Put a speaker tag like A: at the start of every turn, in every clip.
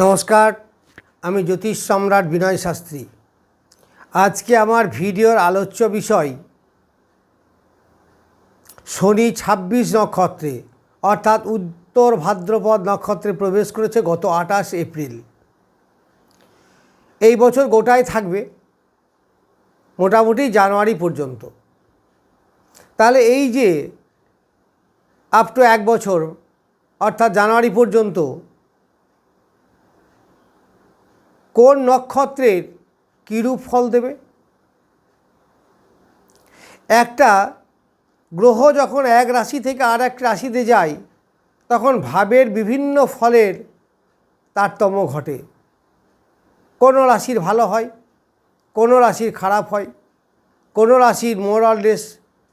A: নমস্কার, আমি জ্যোতিষ সম্রাট বিনয় শাস্ত্রী। আজকে আমার ভিডিওর আলোচ্য বিষয়, শনি ছাব্বিশ নক্ষত্রে, অর্থাৎ উত্তর ভাদ্রপদ নক্ষত্রে প্রবেশ করেছে গত আঠাশ এপ্রিল। এই বছর গোটায় থাকবে, মোটামুটি জানুয়ারি পর্যন্ত। তাহলে এই যে আপ টু এক বছর, অর্থাৎ জানুয়ারি পর্যন্ত কোন নক্ষত্রের কীরূপ ফল দেবে? একটা গ্রহ যখন এক রাশি থেকে আর এক রাশিতে যায়, তখন ভাবের বিভিন্ন ফলের তারতম্য ঘটে। কোনো রাশির ভালো হয়, কোনো রাশির খারাপ হয়, কোনো রাশির মোরাললেস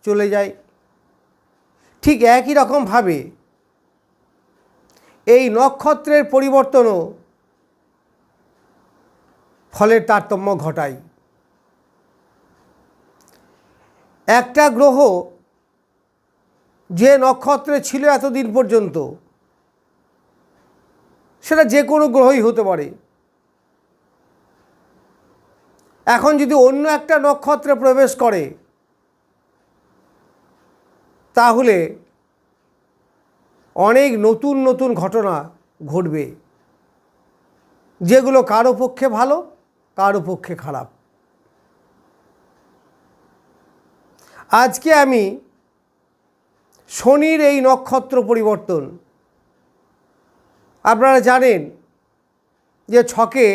A: চলে যায়। ঠিক একই রকমভাবে এই নক্ষত্রের পরিবর্তনও ফলের তারতম্য ঘটায়। একটা গ্রহ যে নক্ষত্রে ছিল এতদিন পর্যন্ত, সেটা যে কোনো গ্রহই হতে পারে। এখন যদি অন্য একটা নক্ষত্রে প্রবেশ করে, তাহলে অনেক নতুন নতুন ঘটনা ঘটবে। যেগুলো কারও পক্ষে ভালো কারও পক্ষে খারাপ? আজকে আমি শনির এই নক্ষত্র পরিবর্তন, আপনারা জানেন যে ছকে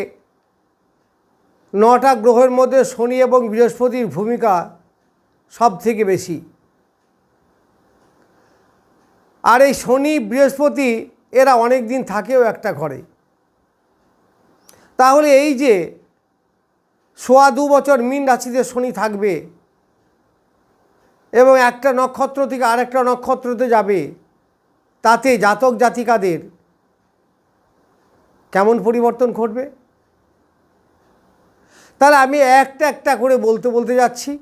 A: নটা গ্রহের মধ্যে শনি এবং বৃহস্পতির ভূমিকা সব থেকে বেশি। আর এই শনি, বৃহস্পতি এরা অনেক দিন থাকেও একটা ঘরে। তাহলে এই যে সোয়া দু বছর মিন রাশিতে শনি থাকবে এবং একটা নক্ষত্র থেকে আরেকটা নক্ষত্রতে যাবে। তাতে জাতক জাতিকাদের কেমন পরিবর্তন ঘটবে? তাহলে আমি একটা একটা করে বলতে বলতে যাচ্ছি।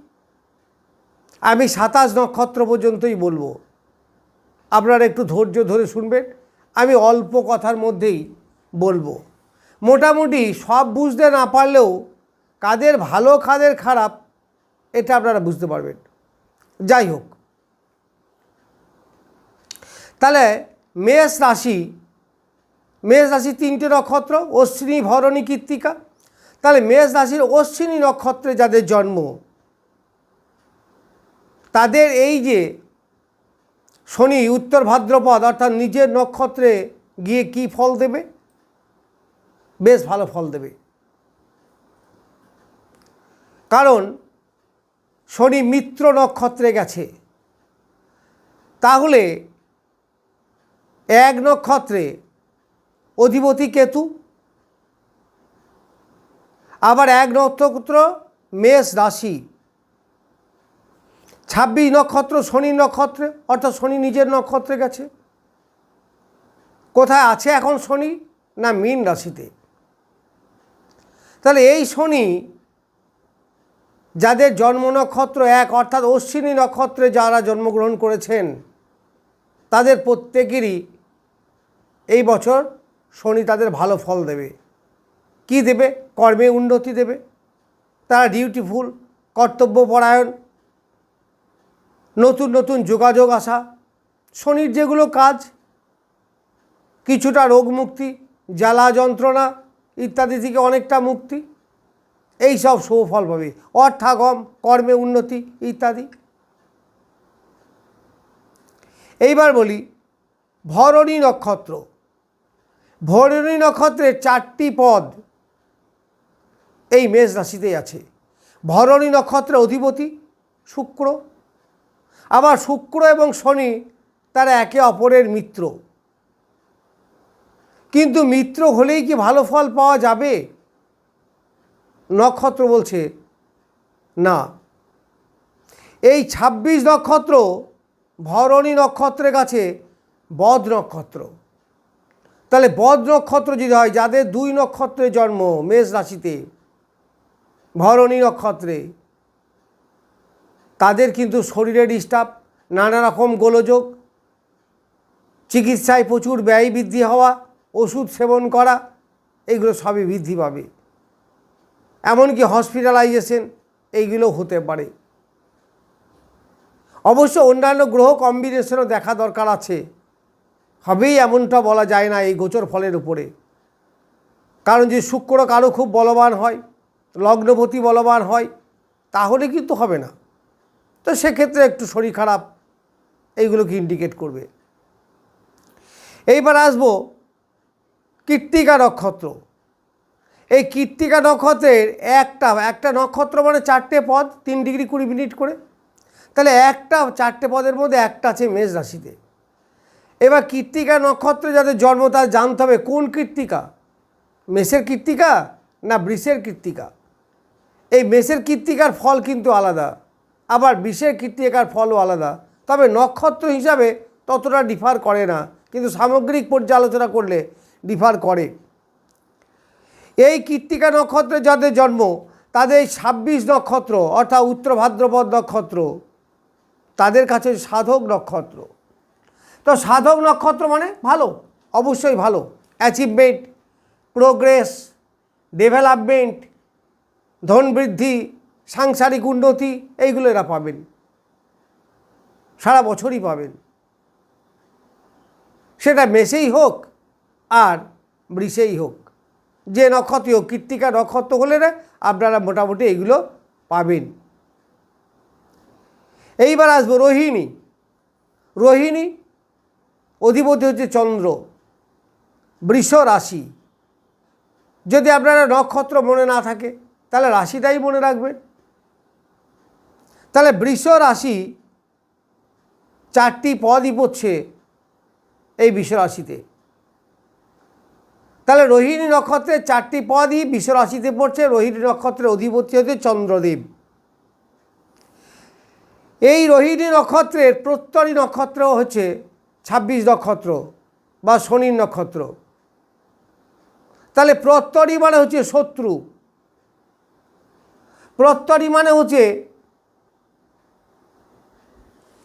A: আমি সাতাশ নক্ষত্র পর্যন্তই বলব। আপনারা একটু ধৈর্য ধরে শুনবেন। আমি অল্প কথার মধ্যেই বলব। মোটামুটি সব বুঝতে না পারলেও কাদের ভালো, কাদের খারাপ, এটা আপনারা বুঝতে পারবেন। যাই হোক। তাহলে মেষ রাশি মেষ রাশি তিনটে নক্ষত্র, অশ্বিনী, ভরণী, কৃত্তিকা। তাহলে মেষ রাশির অশ্বিনী নক্ষত্রে যাদের জন্ম, তাদের এই যে শনি, উত্তর ভাদ্রপদ, অর্থাৎ নিজের নক্ষত্রে গিয়ে কি ফল দেবে? বেশ ভালো ফল দেবে। কারণ শনি মিত্র নক্ষত্রে গেছে। তাহলে এক নক্ষত্রে অধিপতি কেতু, আবার এক নক্ষত্র মেষ রাশি। ছাব্বিশ নক্ষত্র শনি নক্ষত্রে, অর্থাৎ শনি নিজের নক্ষত্রে গেছে। কোথায় আছে এখন শনি? না মীন রাশিতে। তাহলে এই শনি যাদের জন্ম নক্ষত্র এক, অর্থাৎ অশ্বিনী নক্ষত্রে যারা জন্মগ্রহণ করেছেন, তাদের প্রত্যেকেরই এই বছর শনি তাদের ভালো ফল দেবে। কি দেবে? কর্মে উন্নতি দেবে। তারা ডিউটিফুল, কর্তব্যপরায়ণ, নতুন নতুন যোগাযোগ আসা, শনির যেগুলো কাজ, কিছুটা রোগ মুক্তি জ্বালা যন্ত্রণা ইত্যাদি থেকে অনেকটা মুক্তি এই সব সুফল পাবে অর্থাগম, কর্মে উন্নতি ইত্যাদি। এইবার বলি, ভরণী নক্ষত্র। ভরণী নক্ষত্রের চারটি পদ এই মেষ রাশিতেই আছে। ভরণী নক্ষত্রের অধিপতি শুক্র। আবার শুক্র এবং শনি তারা একে অপরের মিত্র। কিন্তু মিত্র হলেই কি ভালো ফল পাওয়া যাবে? নক্ষত্র বলছে, না। এই ২৬ নক্ষত্র ভরণী নক্ষত্রের কাছে বদ নক্ষত্র। তাহলে বদ নক্ষত্র যদি হয়, যাদের দুই নক্ষত্রে জন্ম, মেষ রাশিতে, ভরণী নক্ষত্রে, তাদের কিন্তু শরীরে ডিস্টার্ব নানা রকম গোলযোগ, চিকিৎসায় প্রচুর ব্যয় বৃদ্ধি হওয়া, ওষুধ সেবন করা এইগুলো সবই বৃদ্ধি পাবে। এমনকি হসপিটালাইজেশন এইগুলো হতে পারে। অবশ্য অন্যান্য গ্রহ কম্বিনেশনও দেখা দরকার আছে। হবেই এমনটা বলা যায় না এই গোচর ফলের উপরে। কারণ যে শুক্র কারও খুব বলবান হয়, লগ্নপতি বলবান হয়, তাহলে কিন্তু হবে না। তো সেক্ষেত্রে একটু শরীর খারাপ, এইগুলোকে ইন্ডিকেট করবে। এইবার আসব কৃত্তিকা নক্ষত্র। এই কৃত্তিকা নক্ষত্রের একটা একটা নক্ষত্র মানে চারটে পদ, তিন ডিগ্রি কুড়ি মিনিট করে। তাহলে একটা, চারটে পদের মধ্যে একটা আছে মেষ রাশিতে। এবার কৃত্তিকা নক্ষত্রে যাদের জন্ম তার জানতে হবে কোন কৃত্তিকা? মেষের কৃত্তিকা না বৃষের কৃত্তিকা? এই মেষের কৃত্তিকার ফল কিন্তু আলাদা, আবার বিষের কৃত্তিকার ফলও আলাদা। তবে নক্ষত্র হিসাবে ততটা ডিফার করে না, কিন্তু সামগ্রিক পর্যালোচনা করলে ডিফার করে। এই কৃত্তিকা নক্ষত্রে যাদের জন্ম, তাদের ছাব্বিশ নক্ষত্র, অর্থাৎ উত্তর ভাদ্রপদ নক্ষত্র, তাদের কাছে সাধক নক্ষত্র। তো সাধক নক্ষত্র মানে ভালো, অবশ্যই ভালো। অ্যাচিভমেন্ট প্রোগ্রেস ডেভেলপমেন্ট ধন বৃদ্ধি, সাংসারিক উন্নতি, এইগুলো এরা পাবেন। সারা বছরই পাবেন। সেটা মেসেই হোক আর বৃষেই হোক। যে নক্ষত্র হোক কৃত্তিকা নক্ষত্র হলে না আপনারা মোটামুটি এগুলো পাবেন। এইবার আসব রোহিণী। রোহিণী অধিপতি হচ্ছে চন্দ্র, বৃষ রাশি। যদি আপনারা নক্ষত্র মনে না থাকে, তাহলে রাশিটাই মনে রাখবেন। তাহলে বৃষ রাশি চারটি পদই পড়ছে এই বৃষ রাশিতে। তাহলে রোহিণী নক্ষত্রের চারটি পদই বৃষ রাশিতে পড়ছে, রোহিণী নক্ষত্রের অধিপতি হচ্ছে চন্দ্রদেব। এই রোহিণী নক্ষত্রের প্রত্যরী নক্ষত্র হচ্ছে ছাব্বিশ নক্ষত্র বা শনির নক্ষত্র। তাহলে প্রত্যরী মানে হচ্ছে শত্রু। প্রত্যরী মানে হচ্ছে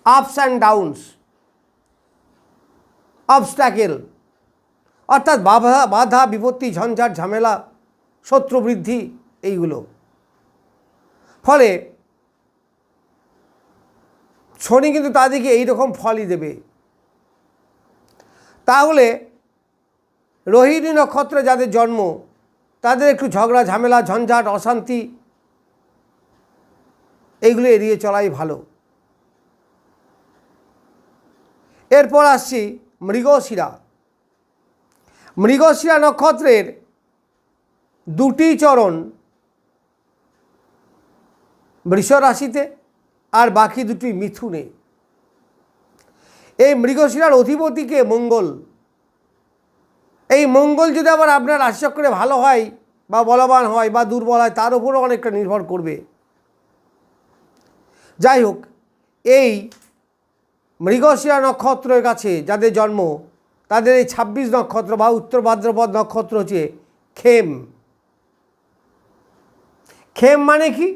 A: আপস অ্যান্ড ডাউনস অবস্ট্যাকেল অর্থাৎ বাধা বাধা, বিপত্তি, ঝঞ্ঝাট, ঝামেলা, শত্রু বৃদ্ধি, এইগুলো। ফলে শনি কিন্তু তাদেরকে এইরকম ফলই দেবে। তাহলে রোহিণী নক্ষত্রে যাদের জন্ম, তাদের একটু ঝগড়া, ঝামেলা, ঝঞ্ঝাট, অশান্তি, এইগুলো এড়িয়ে চলাই ভালো। এরপর আসছি মৃগশিরা। মৃগশিরা নক্ষত্রের দুটি চরণ বৃষ রাশিতে আর বাকি দুটি মিথুনে। এই মৃগশিরার অধিপতিকে মঙ্গল। এই মঙ্গল যদি আবার আপনার রাশিচক্রে ভালো হয় বা বলবান হয় বা দুর্বল হয়, তার উপরও অনেকটা নির্ভর করবে। যাই হোক, এই মৃগশিরা নক্ষত্রের কাছে যাদের জন্ম তাদের এই ছাব্বিশ নক্ষত্র বা উত্তর ভাদ্রপদ নক্ষত্র হচ্ছে খেম খেম মানে কি?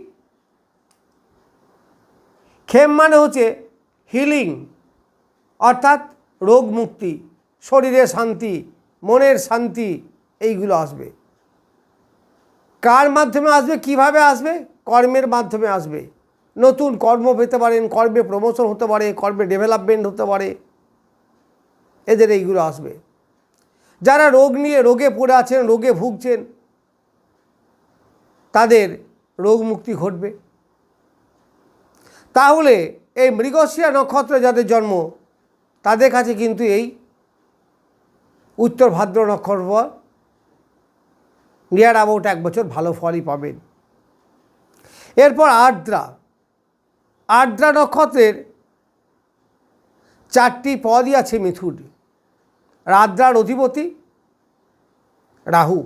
A: খেম মানে হচ্ছে হিলিং অর্থাৎ রোগ মুক্তি শরীরের শান্তি, মনের শান্তি, এইগুলো আসবে। কার মাধ্যমে আসবে? কীভাবে আসবে? কর্মের মাধ্যমে আসবে। নতুন কর্ম পেতে পারেন, কর্মে প্রমোশন হতে পারে, কর্মে ডেভেলপমেন্ট হতে পারে। এদের এইগুলো আসবে। যারা রোগ নিয়ে রোগে পড়ে আছেন, রোগে ভুগছেন, তাদের রোগ মুক্তি ঘটবে। তাহলে এই মৃগশিয়া নক্ষত্রে যাদের জন্ম, তাদের কাছে কিন্তু এই উত্তর ভাদ্র নক্ষত্র নিয়ার অ্যাবাউট এক বছর ভালো ফলই পাবেন। এরপর আর্দ্রা। আর্দ্রা নক্ষত্রের চারটি পদই আছে মিথুন। রাদ্রার অধিপতি, রাহু।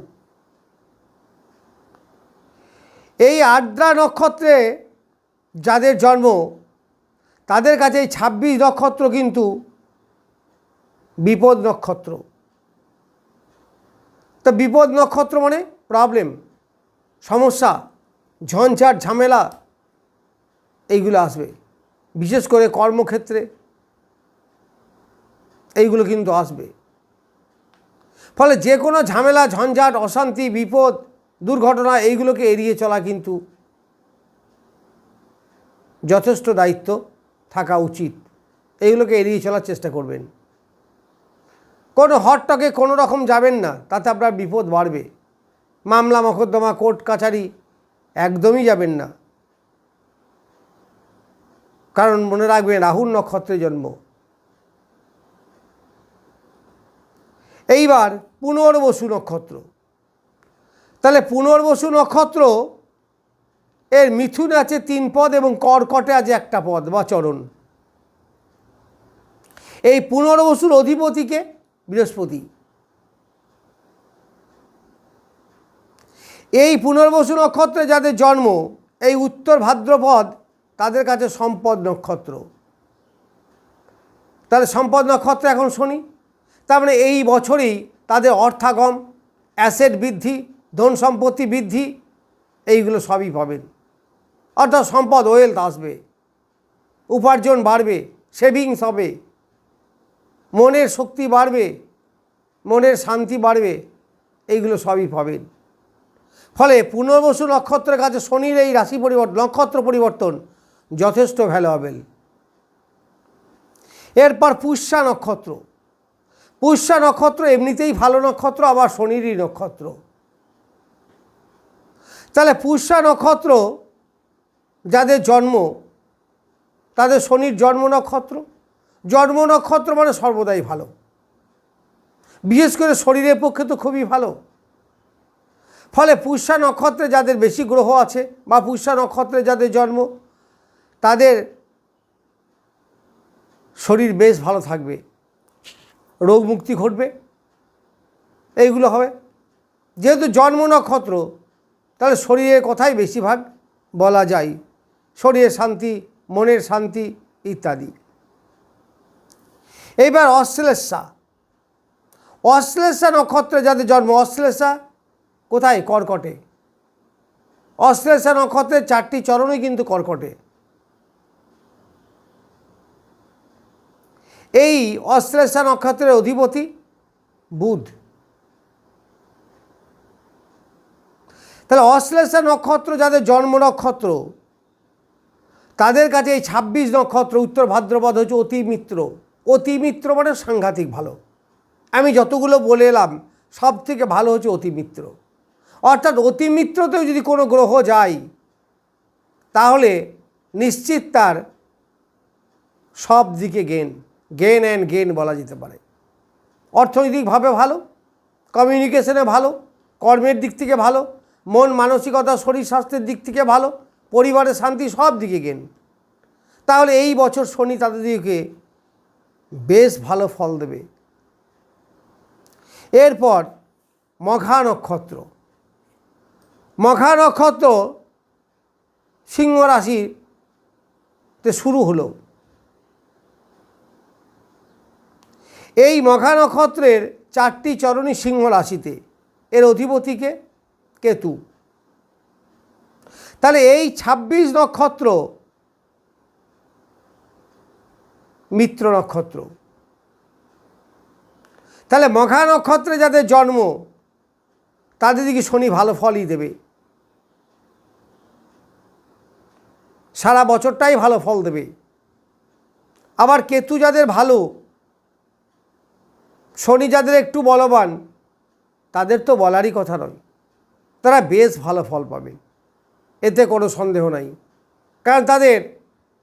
A: এই আর্দ্রা নক্ষত্রে যাদের জন্ম, তাদের কাছে এই ছাব্বিশ নক্ষত্র কিন্তু বিপদ নক্ষত্র। তো বিপদ নক্ষত্র মানে প্রবলেম সমস্যা, ঝঞ্ঝাট, ঝামেলা, এইগুলো আসবে। বিশেষ করে কর্মক্ষেত্রে এইগুলো কিন্তু আসবে। ফলে যে কোনো ঝামেলা, ঝঞ্ঝাট, অশান্তি, বিপদ, দুর্ঘটনা এইগুলোকে এড়িয়ে চলা কিন্তু যথেষ্ট দায়িত্ব থাকা উচিত। এইগুলোকে এড়িয়ে চলার চেষ্টা করবেন। কোনো হটটকে কোনো রকম যাবেন না, তাতে আপনার বিপদ বাড়বে। মামলা, মকদ্দমা, কোর্ট, কাছারি একদমই যাবেন না। কারণ মনে রাখবেন রাহুর নক্ষত্রে জন্ম। এইবার পুনর্বসু নক্ষত্র। তাহলে পুনর্বসু নক্ষত্র, এর মিথুন আছে তিন পদ এবং কর্কটে আছে একটা পদ বা চরণ। এই পুনর্বসুর অধিপতিকে বৃহস্পতি। এই পুনর্বসু নক্ষত্রে যাদের জন্ম, এই উত্তর ভাদ্রপদ, তাদের কাছে সম্পদ নক্ষত্র। তাহলে সম্পদ নক্ষত্র এখন শনি। তার মানে এই বছরেই তাদের অর্থাগম, অ্যাসেট বৃদ্ধি, ধন সম্পত্তি বৃদ্ধি, এইগুলো সবই পাবেন। অর্থাৎ সম্পদ, ওয়েলথ আসবে, উপার্জন বাড়বে, সেভিংস হবে, মনের শক্তি বাড়বে, মনের শান্তি বাড়বে, এইগুলো সবই পাবেন। ফলে পুনর্বসু নক্ষত্রের কাছে শনির এই রাশি পরিবর্তন নক্ষত্র পরিবর্তন যথেষ্ট ভ্যালুয়েবল এরপর পুষ্যা নক্ষত্র। পুষ্যা নক্ষত্র এমনিতেই ভালো নক্ষত্র, আবার শনিরই নক্ষত্র। তাহলে পুষ্যা নক্ষত্র যাদের জন্ম, তাদের শনির জন্ম নক্ষত্র। জন্ম নক্ষত্র মানে সর্বদাই ভালো। বিশেষ করে শরীরের পক্ষে তো খুবই ভালো। ফলে পুষ্যা নক্ষত্রে যাদের বেশি গ্রহ আছে বা পুষ্যা নক্ষত্রে যাদের জন্ম, তাদের শরীর বেশ ভালো থাকবে। রোগ মুক্তি ঘটবে। এইগুলো হবে। যেহেতু জন্ম নক্ষত্র, তাহলে শরীরের কথাই বেশিরভাগ বলা যায়। শরীরের শান্তি, মনের শান্তি ইত্যাদি। এইবার অশ্লেষা। অশ্লেষা নক্ষত্রে যাদের জন্ম, অশ্লেষা কোথায়? কর্কটে। অশ্লেষা নক্ষত্রের চারটি চরণই কিন্তু কর্কটে। এই অশ্লেষা নক্ষত্রের অধিপতি বুধ। তাহলে অশ্লেষা নক্ষত্র যাদের জন্ম নক্ষত্র, তাদের কাছে এই ছাব্বিশ নক্ষত্র, উত্তর ভাদ্রপদ হচ্ছে অতি মিত্র অতি মিত্র মানে সাংঘাতিক ভালো। আমি যতগুলো বলে এলাম সব থেকে ভালো হচ্ছে অতি মিত্র অর্থাৎ অতি মিত্রতেও যদি কোনো গ্রহ যায়, তাহলে নিশ্চিত তার সব দিকে গেন গেন অ্যান্ড গেন বলা যেতে পারে। অর্থনৈতিকভাবে ভালো কমিউনিকেশনে ভালো, কর্মের দিক থেকে ভালো, মন মানসিকতা, শরীর স্বাস্থ্যের দিক থেকে ভালো পরিবারের শান্তি সব দিকে গেন তাহলে এই বছর শনি তাদের দিকে বেশ ভালো ফল দেবে। এরপর মঘা নক্ষত্র। মঘা নক্ষত্র সিংহ রাশিতে শুরু হলো। এই মঘা নক্ষত্রের চারটি চরণী সিংহ রাশিতে। এর অধিপতিকে কেতু। তাহলে এই ২৬ নক্ষত্র মিত্র নক্ষত্র। তাহলে মঘা নক্ষত্রে যাদের জন্ম, তাদের দিকে শনি ভালো ফলই দেবে। সারা বছরটাই ভালো ফল দেবে। আবার কেতু যাদের ভালো শনি যাদের একটু বলবান, তাদের তো বলারই কথা নয়। তারা বেশ ভালো ফল পাবে, এতে কোনো সন্দেহ নাই। কারণ তাদের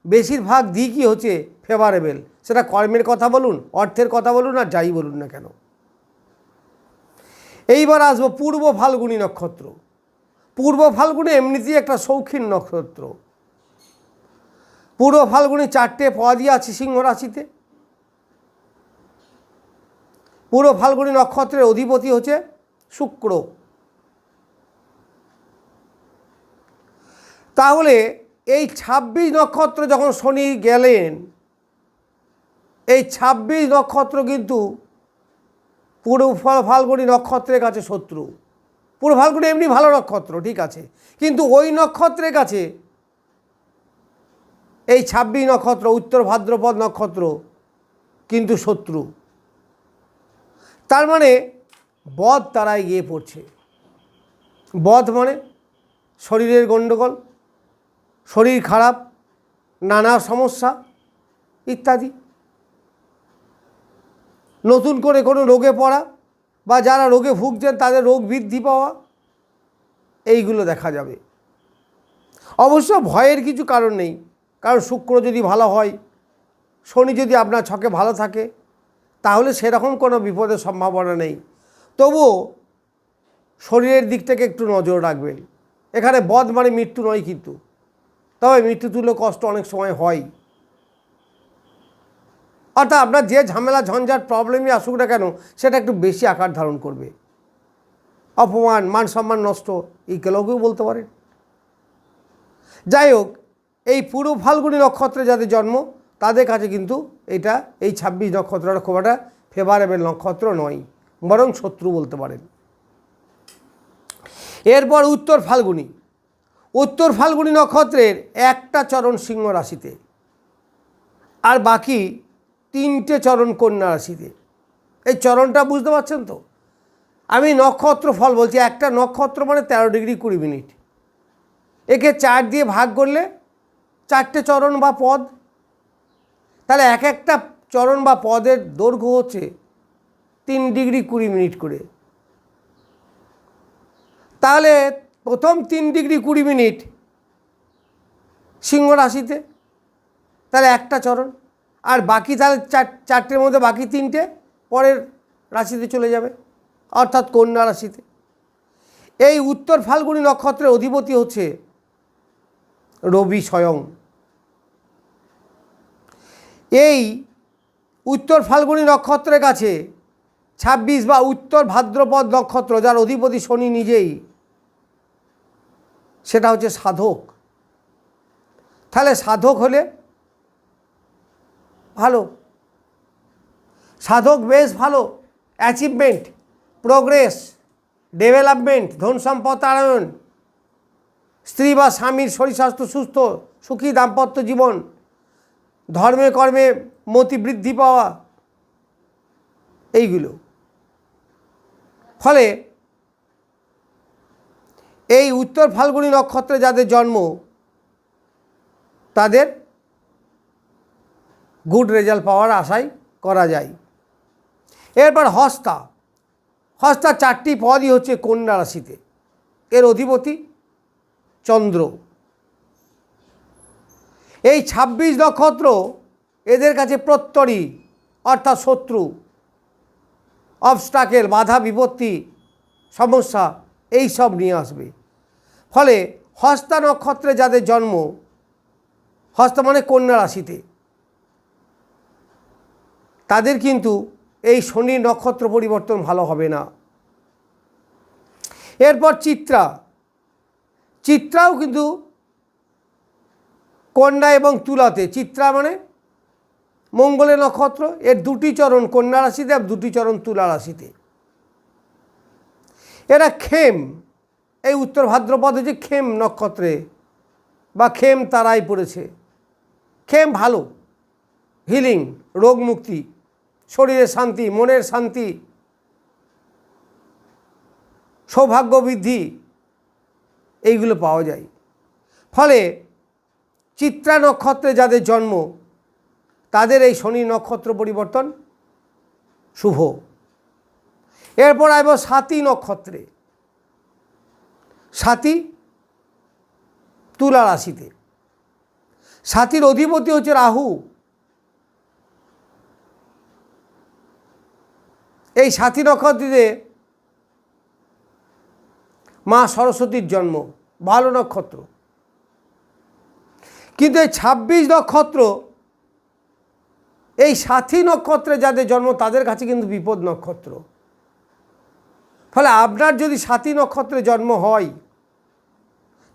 A: বেশিরভাগ দিকই হচ্ছে ফেভারেবেল সেটা কর্মের কথা বলুন, অর্থের কথা বলুন, আর যাই বলুন না কেন। এইবার আসব পূর্ব ফাল্গুনী নক্ষত্র। পূর্ব ফাল্গুনি এমনিতেই একটা শৌখিন নক্ষত্র। পূর্ব ফাল্গুনি চারটে পদই আছে সিংহ রাশিতে। পূর্ব ফাল্গুনি নক্ষত্রের অধিপতি হচ্ছে শুক্র। তাহলে এই ছাব্বিশ নক্ষত্র যখন শনি গেলেন, এই ছাব্বিশ নক্ষত্র কিন্তু পূর্ব ফা- ফাল্গুনী নক্ষত্রের কাছে শত্রু। পূর্ব ফাল্গুনি এমনি ভালো নক্ষত্র, ঠিক আছে। কিন্তু ওই নক্ষত্রের কাছে এই ছাব্বিশ নক্ষত্র, উত্তর ভাদ্রপদ নক্ষত্র কিন্তু শত্রু। তার মানে বধ তারায় গিয়ে পড়ছে। বধ মানে শরীরের গণ্ডগোল শরীর খারাপ, নানা সমস্যা ইত্যাদি। নতুন করে কোনো রোগে পড়া বা যারা রোগে ভুগছেন তাদের রোগ বৃদ্ধি পাওয়া, এইগুলো দেখা যাবে। অবশ্য ভয়ের কিছু কারণ নেই। কারণ শুক্র যদি ভালো হয়, শনি যদি আপনার ছকে ভালো থাকে তাহলে সেরকম কোনো বিপদের সম্ভাবনা নেই। তবুও শরীরের দিক থেকে একটু নজর রাখবেন। এখানে বধ মানে মৃত্যু নয় কিন্তু। তবে মৃত্যু তুল্য কষ্ট অনেক সময় হয়। অর্থাৎ আপনার যে ঝামেলা, ঝঞ্ঝাট প্রবলেমই আসুক না কেন, সেটা একটু বেশি আকার ধারণ করবে। অপমান মান সম্মান নষ্ট এইগুলোকেও বলতে পারেন। যাই হোক, এই পুরো ফাল্গুনী নক্ষত্রে যাদের জন্ম তাদের কাছে কিন্তু এটা এই ছাব্বিশ নক্ষত্রটা খুব একটা ফেভারেবল নক্ষত্র নয়, বরং শত্রু বলতে পারেন। এরপর উত্তর ফাল্গুনি। উত্তর ফাল্গুনি নক্ষত্রের একটা চরণ সিংহ রাশিতে, আর বাকি তিনটে চরণ কন্যা রাশিতে। এই চরণটা বুঝতে পারছেন তো? আমি নক্ষত্র ফল বলছি, একটা নক্ষত্র মানে তেরো ডিগ্রি কুড়ি মিনিট। একে চার দিয়ে ভাগ করলে চারটে চরণ বা পদ তাহলে এক একটা চরণ বা পদের দৈর্ঘ্য হচ্ছে তিন ডিগ্রি কুড়ি মিনিট করে। তাহলে প্রথম তিন ডিগ্রি কুড়ি মিনিট সিংহ রাশিতে, তাহলে একটা চরণ। আর বাকি তাহলে চার, চারটের মধ্যে বাকি তিনটে পরের রাশিতে চলে যাবে, অর্থাৎ কন্যা রাশিতে। এই উত্তর ফাল্গুনী নক্ষত্রের অধিপতি হচ্ছে রবি স্বয়ং। এই উত্তর ফাল্গুনী নক্ষত্রের কাছে ছাব্বিশ বা উত্তর ভাদ্রপদ নক্ষত্র, যার অধিপতি শনি নিজেই, সেটা হচ্ছে সাধক। তাহলে সাধক হলে ভালো। সাধক বেশ ভালো। অ্যাচিভমেন্ট প্রোগ্রেস ডেভেলপমেন্ট ধন সম্পদ আনয়ন স্ত্রী বা স্বামীর শরীর স্বাস্থ্য সুস্থ, সুখী, দাম্পত্য জীবন। ধর্মে কর্মে মতি বৃদ্ধি পাওয়া, এইগুলো। ফলে এই উত্তর ফাল্গুনী নক্ষত্রে যাদের জন্ম, তাদের গুড রেজাল্ট পাওয়ার আশাই করা যায়। এরপর হস্তা। হস্তা চারটি পদই হচ্ছে কন্যা রাশিতে। এর অধিপতি চন্দ্র। এই ছাব্বিশ নক্ষত্র এদের কাছে প্রত্যরী, অর্থাৎ শত্রু অবস্টাকেল বাধা, বিপত্তি, সমস্যা এই সব নিয়ে আসবে। ফলে হস্তা নক্ষত্রে যাদের জন্ম, হস্ত মানে কন্যা রাশিতে, তাদের কিন্তু এই শনি নক্ষত্র পরিবর্তন ভালো হবে না। এরপর চিত্রা, চিত্রাও কিন্তু কন্যা এবং তুলাতে, চিত্রা মানে মঙ্গলের নক্ষত্র, এর দুটি চরণ কন্যা রাশিতে আর দুটি চরণ তুলা রাশিতে। এরা খেম এই উত্তর ভাদ্রপদে যে খেম নক্ষত্রে বা খেম তারাই পড়েছে খেম ভালো, হিলিং, রোগ মুক্তি, শরীরের শান্তি, মনের শান্তি, সৌভাগ্য বৃদ্ধি, এইগুলো পাওয়া যায়। ফলে চিত্রা নক্ষত্রে যাদের জন্ম, তাদের এই শনি নক্ষত্র পরিবর্তন শুভ। এরপর আসব সাতী নক্ষত্রে। সাতী তুলা রাশিতে। সাথীর অধিপতি হচ্ছে রাহু। এই সাথী নক্ষত্রতে মা সরস্বতীর জন্ম, ভালো নক্ষত্র। কিন্তু এই ছাব্বিশ নক্ষত্র, এই সাথী নক্ষত্রে যাদের জন্ম, তাদের কাছে কিন্তু বিপদ নক্ষত্র। ফলে আপনার যদি সাথী নক্ষত্রে জন্ম হয়,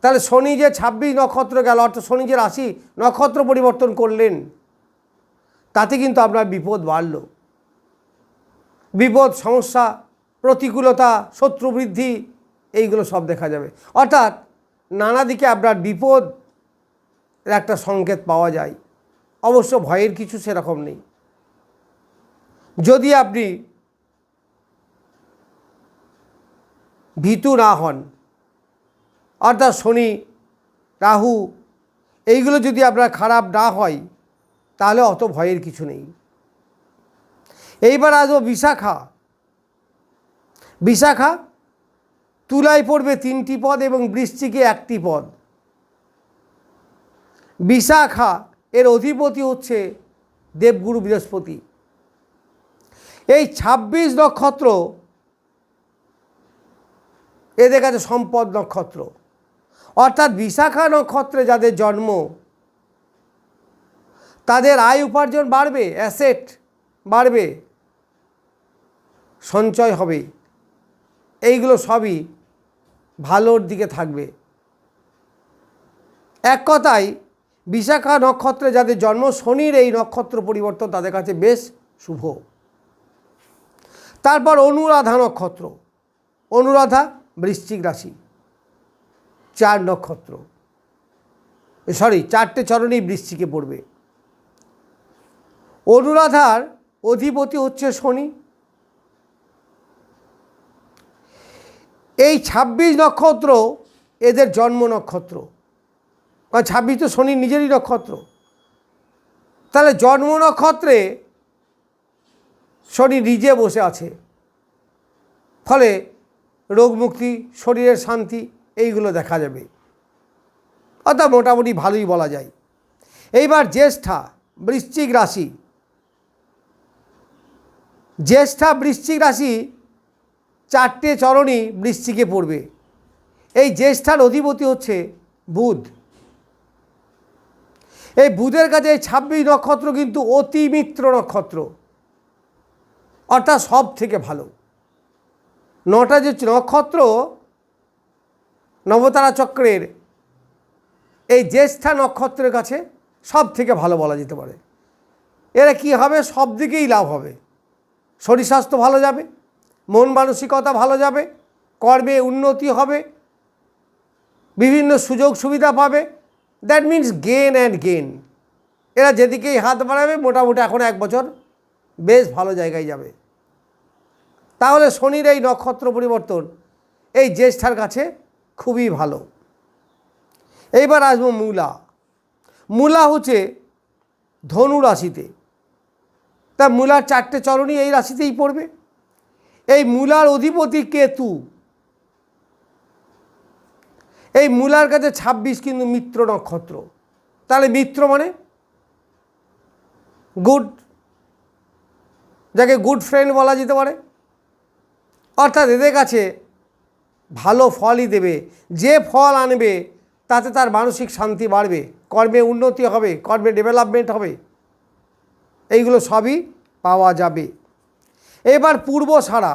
A: তাহলে শনি যে ছাব্বিশ নক্ষত্র গেল, অর্থাৎ শনি যে রাশি নক্ষত্র পরিবর্তন করলেন, তাতে কিন্তু আপনার বিপদ বাড়ল। বিপদ, সমস্যা, প্রতিকূলতা, শত্রু বৃদ্ধি, এইগুলো সব দেখা যাবে। অর্থাৎ নানা দিকে আপনার বিপদ একটা সংকেত পাওয়া যায়। অবশ্য ভয়ের কিছু সেরকম নেই। যদি আপনি ভীতু না হন, অর্থাৎ শনি, রাহু, এইগুলো যদি আপনার খারাপ না হয়, তাহলে অত ভয়ের কিছু নেই। এইবার আসব বিশাখা। বিশাখা, তুলায় পড়বে তিনটি পদ এবং বৃশ্চিকে একটি পদ। বিশাখা এর অধিপতি হচ্ছে দেবগুরু বৃহস্পতি। এই ২৬ নক্ষত্র এদের কাছে সম্পদ নক্ষত্র। অর্থাৎ বিশাখা নক্ষত্রে যাদের জন্ম, তাদের আয় উপার্জন বাড়বে, অ্যাসেট বাড়বে, সঞ্চয় হবে। এইগুলো সবই ভালোর দিকে থাকবে। এক কথায় বিশাখা নক্ষত্রে যাদের জন্ম, শনির এই নক্ষত্র পরিবর্তন তাদের কাছে বেশ শুভ। তারপর অনুরাধা নক্ষত্র। অনুরাধা বৃশ্চিক রাশি। চার নক্ষত্র। সরি চারটে চরণেই বৃশ্চিকে পড়বে। অনুরাধার অধিপতি হচ্ছে শনি। এই ২৬ নক্ষত্র এদের জন্ম নক্ষত্র। কারণ ছাব্বিশ তো শনি নিজেরই নক্ষত্র। তাহলে জন্ম নক্ষত্রে শনি নিজে বসে আছে। ফলে রোগমুক্তি শরীরের শান্তি, এইগুলো দেখা যাবে। অর্থাৎ মোটামুটি ভালোই বলা যায়। এইবার জ্যেষ্ঠা, বৃশ্চিক রাশি। জ্যেষ্ঠা, বৃশ্চিক রাশি চারটে চরণই বৃশ্চিকে পড়বে। এই জ্যেষ্ঠার অধিপতি হচ্ছে বুধ। এই বুধের কাছে এই ছাব্বিশ নক্ষত্র কিন্তু অতি মিত্র নক্ষত্র। অর্থাৎ সব থেকে ভালো। নটা যে নক্ষত্র নবতারা চক্রের এই জ্যেষ্ঠা নক্ষত্রের কাছে সব থেকে ভালো বলা যেতে পারে। এরা কি হবে? সব দিকেই লাভ হবে। শরীর স্বাস্থ্য ভালো যাবে, মন মানসিকতা ভালো যাবে, কর্মে উন্নতি হবে, বিভিন্ন সুযোগ সুবিধা পাবে that means gain and gain এরা যেদিকেই হাত বাড়াবে, মোটামুটি এখন এক বছর বেশ ভালো জায়গায় যাবে। তাহলে শনির এই নক্ষত্র পরিবর্তন এই জ্যেষ্ঠার কাছে খুবই ভালো। এইবার আসব মূলা। মূলা হচ্ছে ধনু রাশিতে। তা মূলার চারটে চরণই এই রাশিতেই পড়বে। এই মূলার অধিপতি কেতু। এই মূলার কাছে ২৬ কিন্তু মিত্র নক্ষত্র। তাহলে মিত্র মানে? গুড যাকে গুড ফ্রেন্ড বলা যেতে পারে। অর্থাৎ এদের কাছে ভালো ফলই দেবে। যে ফল আনবে, তাতে তার মানসিক শান্তি বাড়বে। কর্মে উন্নতি হবে, কর্মে ডেভেলপমেন্ট হবে। এইগুলো সবই পাওয়া যাবে। এবার পূর্ব সারা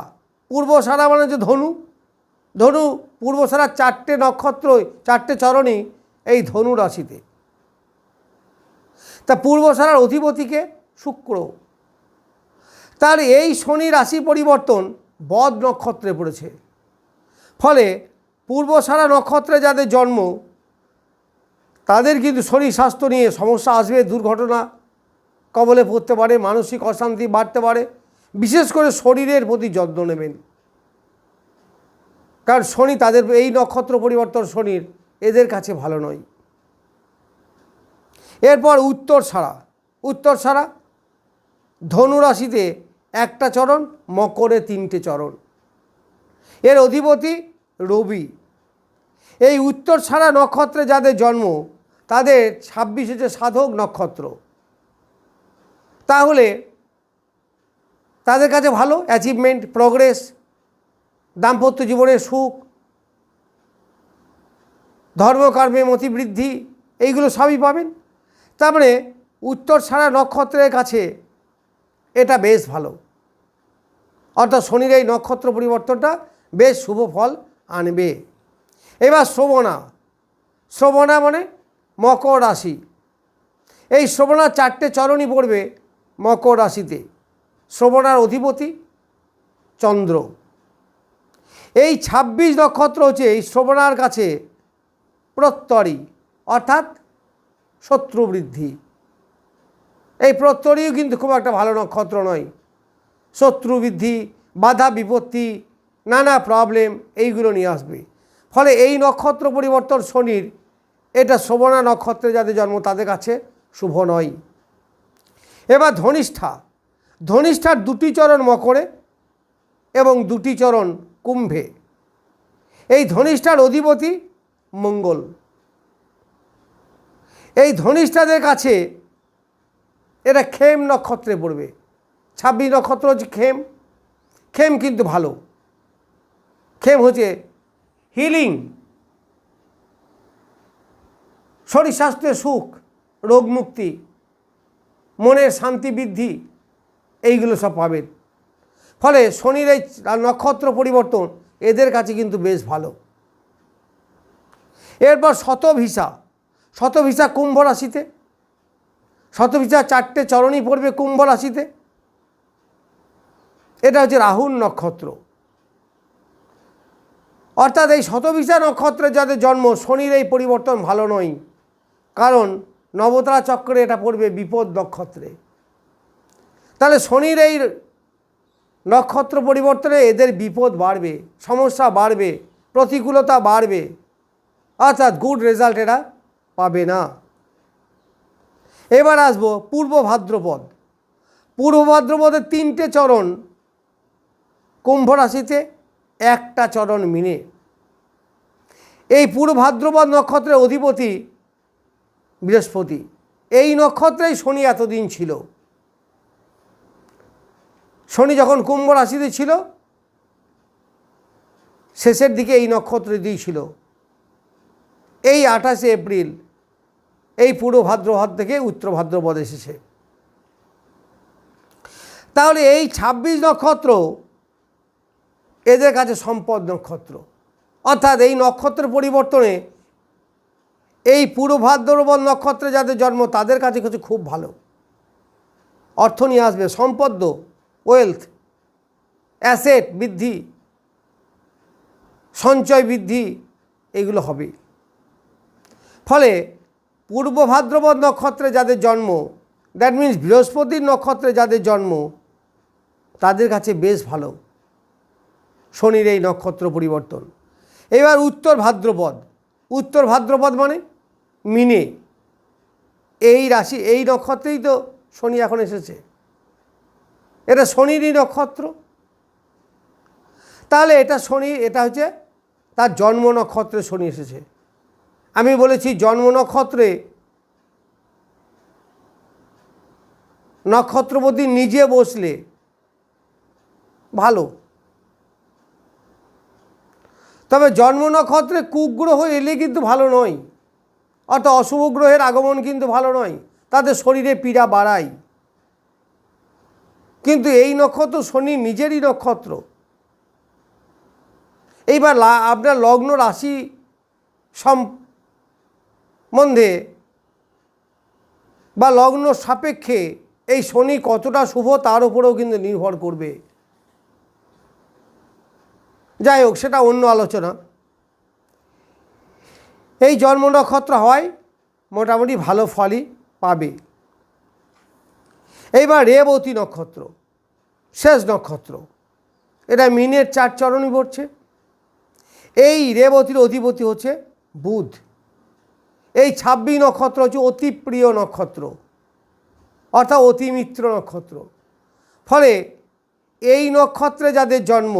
A: পূর্ব সারা মানে হচ্ছে ধনু। ধনু পূর্ব সারার চারটে নক্ষত্র চারটে চরণই এই ধনু রাশিতে। তা পূর্ব সারার অধিপতিকে শুক্র। তার এই শনি রাশি পরিবর্তন বদ নক্ষত্রে পড়েছে। ফলে পূর্ব সারা নক্ষত্রে যাদের জন্ম, তাদের কিন্তু শরীর স্বাস্থ্য নিয়ে সমস্যা আসবে, দুর্ঘটনা কবলে পড়তে পারে, মানসিক অশান্তি বাড়তে পারে। বিশেষ করে শরীরের প্রতি যত্ন নেবেন। কারণ শনি তাদের এই নক্ষত্র পরিবর্তন শনির এদের কাছে ভালো নয়। এরপর উত্তর সারা। উত্তর সারা ধনুরাশিতে একটা চরণ, মকরে তিনটে চরণ। এর অধিপতি রবি। এই উত্তর সারা নক্ষত্রে যাদের জন্ম, তাদের ছাব্বিশ হচ্ছে সাধক নক্ষত্র, তাহলে তাদের কাছে ভালো অ্যাচিভমেন্ট প্রগ্রেস দাম্পত্য জীবনের সুখ ধর্মকর্মে মতিবৃদ্ধি, এইগুলো সবই পাবেন। তারপরে উত্তর সারা নক্ষত্রের কাছে এটা বেশ ভালো। অর্থাৎ শনির এই নক্ষত্র পরিবর্তনটা বেশ শুভ ফল আনবে। এবার শ্রবণা। শ্রবণা মানে মকর রাশি। এই শ্রবণার চারটে চরণই পড়বে মকর রাশিতে। শ্রবণার অধিপতি চন্দ্র। এই ২৬ নক্ষত্র হচ্ছে এই শ্রবণার কাছে প্রত্যরী, অর্থাৎ শত্রু বৃদ্ধি এই প্রত্যরীও কিন্তু খুব একটা ভালো নক্ষত্র নয়। শত্রু বৃদ্ধি বাধা বিপত্তি, নানা প্রবলেম এইগুলো নিয়ে আসবে। ফলে এই নক্ষত্র পরিবর্তন শনির, এটা শোভনা নক্ষত্রে যাদের জন্ম তাদের কাছে শুভ নয়। এবার ধনিষ্ঠা। ধনিষ্ঠার দুটি চরণ মকরে এবং দুটি চরণ কুম্ভে। এই ধনিষ্ঠার অধিপতি মঙ্গল। এই ধনিষ্ঠাদের কাছে এটা খেম নক্ষত্রে পড়বে। ছাব্বিশ নক্ষত্র হচ্ছে খেম খেম কিন্তু ভালো। খেম হচ্ছে হিলিং। শরীর স্বাস্থ্যের সুখ, রোগ মুক্তি, মনের শান্তি বৃদ্ধি, এইগুলো সব পাবেন। ফলে শনির এই নক্ষত্র পরিবর্তন এদের কাছে কিন্তু বেশ ভালো। এরপর শতভিসা শতভিসা কুম্ভ রাশিতে, শতভিসা চারটে চরণই পড়বে কুম্ভ রাশিতে। এটা হচ্ছে রাহুল নক্ষত্র। অর্থাৎ এই শতভিসা নক্ষত্রে যাদের জন্ম, শনির এই পরিবর্তন ভালো নয়। কারণ নবতারা চক্রে এটা পড়বে বিপদ নক্ষত্রে। তাহলে শনির এই নক্ষত্র পরিবর্তনে এদের বিপদ বাড়বে, সমস্যা বাড়বে, প্রতিকূলতা বাড়বে। অর্থাৎ গুড রেজাল্ট এরা পাবে না। এবার আসব পূর্ব ভাদ্রপদ। পূর্ব ভাদ্রপদের তিনটে চরণ, কুম্ভ রাশিতে একটা চরণ মিনে এই পূর্ব ভাদ্রপদ নক্ষত্রের অধিপতি বৃহস্পতি। এই নক্ষত্রেই শনি এতদিন ছিল। শনি যখন কুম্ভ রাশিতে ছিল, শেষের দিকে এই নক্ষত্র দিয়েছিল এই আঠাশে এপ্রিল, এই পূর্ব ভাদ্রপদ থেকে উত্তর ভাদ্রপদ এসেছে। তাহলে এই ২৬ নক্ষত্র এদের কাছে সম্পদ নক্ষত্র। অর্থাৎ এই নক্ষত্রের পরিবর্তনে এই পূর্ব ভাদ্রপদ নক্ষত্রে যাদের জন্ম, তাদের কাছে কিছু খুব ভালো। অর্থ নিয়ে আসবে, সম্পদ ওয়েলথ অ্যাসেট বৃদ্ধি, সঞ্চয় বৃদ্ধি, এগুলো হবে। ফলে পূর্ব ভাদ্রপদ নক্ষত্রে যাদের জন্ম দ্যাট মিন্স বৃহস্পতির নক্ষত্রে যাদের জন্ম, তাদের কাছে বেশ ভালো। শনির এই নক্ষত্র পরিবর্তন। এবার উত্তর ভাদ্রপদ। উত্তর ভাদ্রপদ মানে মিনে। এই রাশি, এই নক্ষত্রেই তো শনি এখন এসেছে। এটা শনিরই নক্ষত্র। তাহলে এটা শনি, এটা হচ্ছে তার জন্ম নক্ষত্রে শনি এসেছে। আমি বলেছি জন্ম নক্ষত্রে। নক্ষত্রপতি নিজে বসলে ভালো। তবে জন্ম নক্ষত্রে কুগ্রহ এলে কিন্তু ভালো নয়। অর্থাৎ অশুভ গ্রহের আগমন কিন্তু ভালো নয়। তাদের শরীরে পীড়া বাড়ায়। কিন্তু এই নক্ষত্র শনি নিজেরই নক্ষত্র। এইবার আপনার লগ্ন রাশি সম্বন্ধে বা লগ্ন সাপেক্ষে এই শনি কতটা শুভ তার উপরেও কিন্তু নির্ভর করবে। যাই হোক, সেটা অন্য আলোচনা। এই জন্ম নক্ষত্র হয় মোটামুটি ভালো ফলই পাবে। এইবার রেবতী নক্ষত্র, শেষ নক্ষত্র। এটা মিনের চার চরণই পড়ছে। এই রেবতীর অধিপতি হচ্ছে বুধ। এই ছাব্বিশ নক্ষত্র হচ্ছে অতি প্রিয় নক্ষত্র, অর্থাৎ অতি মিত্র নক্ষত্র। ফলে এই নক্ষত্রে যাদের জন্ম,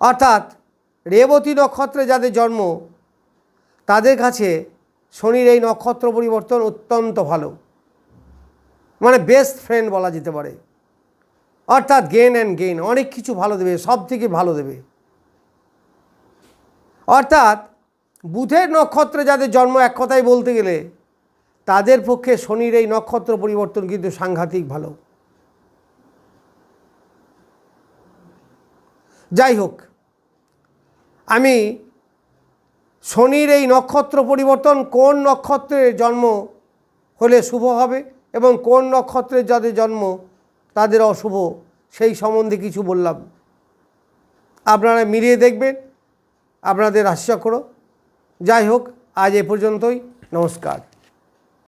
A: অর্থাৎ রেবতী নক্ষত্রে যাদের জন্ম, তাদের কাছে শনির এই নক্ষত্র পরিবর্তন অত্যন্ত ভালো। মানে বেস্ট ফ্রেন্ড বলা যেতে পারে। অর্থাৎ গেন অ্যান্ড গেইন অনেক কিছু ভালো দেবে সব থেকে ভালো দেবে। অর্থাৎ বুধের নক্ষত্রে যাদের জন্ম এক কথায় বলতে গেলে, তাদের পক্ষে শনির এই নক্ষত্র পরিবর্তন কিন্তু সাংঘাতিক ভালো। যাই হোক, আমি শনির এই নক্ষত্র পরিবর্তন কোন নক্ষত্রের জন্ম হলে শুভ হবে এবং কোন নক্ষত্রের যাদের জন্ম তাদের অশুভ, সেই সম্বন্ধে কিছু বললাম। আপনারা মিলিয়ে দেখবেন, আপনাদের রাশিচক্র যাই হোক, আজ এ পর্যন্তই। নমস্কার।